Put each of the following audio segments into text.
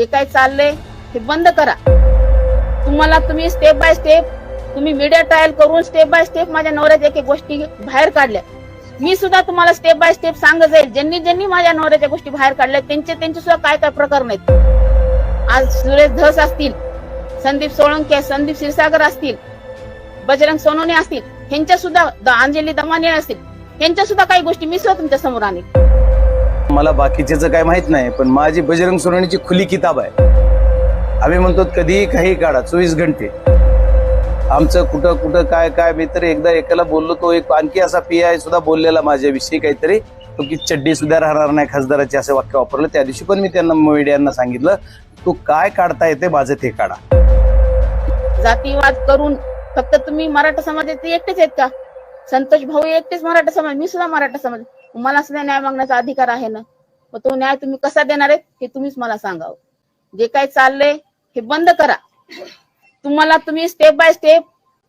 जे काय चाललंय हे बंद करा. तुम्हाला तुम्ही स्टेप बाय स्टेप तुम्ही मीडिया ट्रायल करून स्टेप बाय स्टेप माझ्या नवऱ्याच्या एक गोष्टी बाहेर काढल्या. मी सुद्धा तुम्हाला स्टेप बाय स्टेप सांगत जाईल. ज्यांनी ज्यांनी माझ्या नवऱ्याच्या गोष्टी बाहेर काढल्या त्यांचे त्यांचे सुद्धा काय काय प्रकार नाहीत. आज सुरेश धस असतील संदीप सोळंके संदीप क्षीरसागर असतील बजरंग सोनोने असतील ह्यांच्या सुद्धा अंजली दमाने असतील ह्यांच्या सुद्धा काही गोष्टी मी सुद्धा तुमच्यासमोर आणेल मला बाकीच्याच काय माहीत नाही पण माझी बजरंग सोनवणीची खुली किताब आहे. आम्ही म्हणतो कधीही काही काढा चोवीस घंटे. आमचं कुठं कुठं काय काय मी तर एकदा एकाला बोललो तो एक आणखी असा पी आय सुद्धा बोललेला माझ्याविषयी काहीतरी. तो की चड्डी सुद्धा राहणार नाही खासदाराचे असे वाक्य वापरलं. त्या दिवशी पण मी त्यांना मीडियांना सांगितलं तू काय काढता येते माझं ते काढा. जातीवाद करून फक्त तुम्ही मराठा समाजाचे एकटेच आहेत का? संतोष भाऊ एकटेच मराठा समाज मी सुद्धा मराठा समाज. मला सुद्धा न्याय मागण्याचा अधिकार आहे ना? मग तो न्याय तुम्ही कसा देणार आहे हे तुम्हीच मला सांगावं. जे काय चाललंय हे बंद करा. तुम्हाला तुम्ही स्टेप बाय स्टेप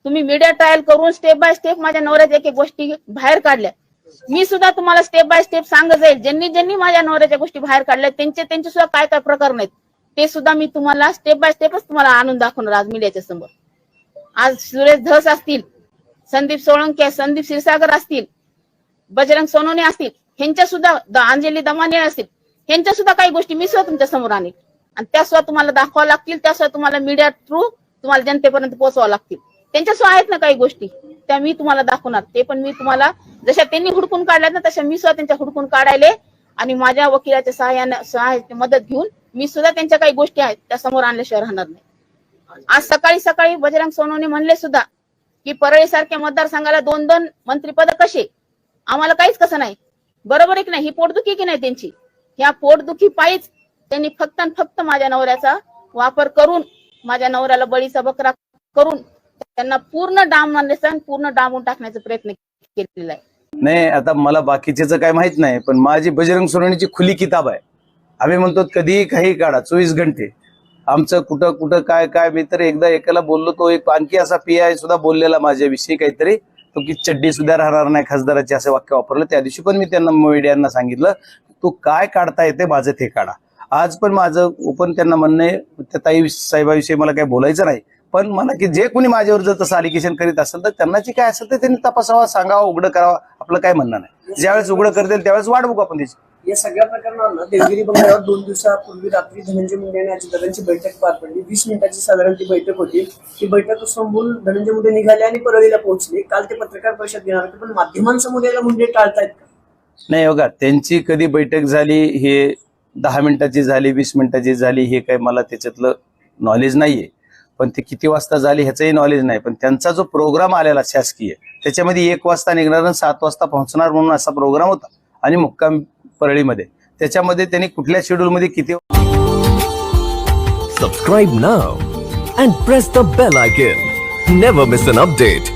तुम्ही मीडिया ट्रायल करून स्टेप बाय स्टेप माझ्या नवऱ्याच्या एक एक गोष्टी बाहेर काढल्या. मी सुद्धा तुम्हाला स्टेप बाय स्टेप सांगत जाईल. ज्यांनी ज्यांनी माझ्या नवऱ्याच्या गोष्टी बाहेर काढल्या त्यांचे त्यांचे सुद्धा काय काय प्रकार नाहीत. ते सुद्धा मी तुम्हाला स्टेप बाय स्टेपच तुम्हाला आणून दाखवणार आज मीडियाच्या समोर. आज सुरेश धस असतील संदीप सोळंके संदीप क्षीरसागर असतील बजरंग सोनवणे असतील ह्यांच्या सुद्धा द- अंजली दमाने असतील ह्यांच्या सुद्धा काही गोष्टी मी सुद्धा तुमच्यासमोर आणेल आणि त्या सुद्धा तुम्हाला दाखवावं लागतील त्या सुद्धा तुम्हाला मीडिया थ्रू तुम्हाला जनतेपर्यंत पोहोचवावं लागतील. त्यांच्या सुद्धा आहेत ना काही गोष्टी त्या मी तुम्हाला दाखवणार. ते पण मी तुम्हाला जशा त्यांनी हुडकून काढल्यात ना तशा मी सुद्धा त्यांच्या हुडकून काढायले आणि माझ्या वकिलाच्या सहाय्याने सहाय्याची मदत घेऊन मी सुद्धा त्यांच्या काही गोष्टी आहेत त्या समोर आणल्याशिवाय राहणार नाही. आज सकाळी सकाळी बजरंग सोनवणे म्हणले सुद्धा की परळी सारख्या मतदारसंघाला दोन दोन मंत्रीपद कसे? आम्हाला काहीच कसं नाही. बरोबर आहे की नाही? ही पोटदुखी की नाही त्यांची? ह्या पोटदुखी पायीच त्यांनी फक्त आणि फक्त माझ्या नवऱ्याचा वापर करून माझ्या नवऱ्याला बळीचा बकरा करून त्यांना पूर्ण डाम आणि पूर्ण डांबून टाकण्याचा प्रयत्न केलेला आहे. नाही आता मला बाकीच्याच काय माहीत नाही पण माझी बजरंग सोनवणीची खुली किताब आहे. आम्ही म्हणतो कधीही काही काढा चोवीस घंटे. आमचं कुठं कुठं काय काय मी तर एकदा एकाला बोललो तो एक आणखी असा पी आय सुद्धा बोललेला माझ्याविषयी काहीतरी. तो की चड्डी सुद्धा राहणार नाही खासदाराचे असे वाक्य वापरलं. त्या दिवशी पण मी त्यांना मीडियांना सांगितलं तू काय काढता येते माझं ते काढा. आज पण माझं ओपन त्यांना म्हणणं आहे त्या ताई साहेबाविषयी मला काही बोलायचं नाही. पण मला की जे कोणी माझ्यावर जर तसं अलिगेशन करीत असेल तर त्यांना जे काय असेल तर त्यांनी तपासावा सांगावा उघडं करावं आपलं काय म्हणणं नाही. ज्यावेळेस उघडं करतील त्यावेळेस वाढ बघू आपण त्याची. या सगळ्या प्रकरणांना देवगिरी बंगल्यावर दोन दिवसापूर्वी रात्री धनंजय मुंडे आणि अजितदादांची बैठक पार पडली. वीस मिनिटाची साधारण ती बैठक होती. ती बैठक संपून धनंजय मुंडे निघाले आणि परळीला पोहोचले. काल ते पत्रकार परिषद घेणार होते पण माध्यमांसमोर यायला मुंडे टाळतायत का? नाही हो बघा त्यांची कधी बैठक झाली हे दहा मिनिटाची झाली वीस मिनिटाची झाली हे काही मला त्याच्यातलं नॉलेज नाहीये. पण ते किती वाजता झाली ह्याचंही नॉलेज नाही. पण त्यांचा जो प्रोग्राम आलेला शासकीय त्याच्यामध्ये एक वाजता निघणार आणि सात वाजता पोहोचणार म्हणून असा प्रोग्राम होता. आणि मुक्काम परळी मध्ये त्याच्यामध्ये त्यांनी कुठल्या शेड्यूल मध्ये किती subscribe now and press the bell icon never miss an update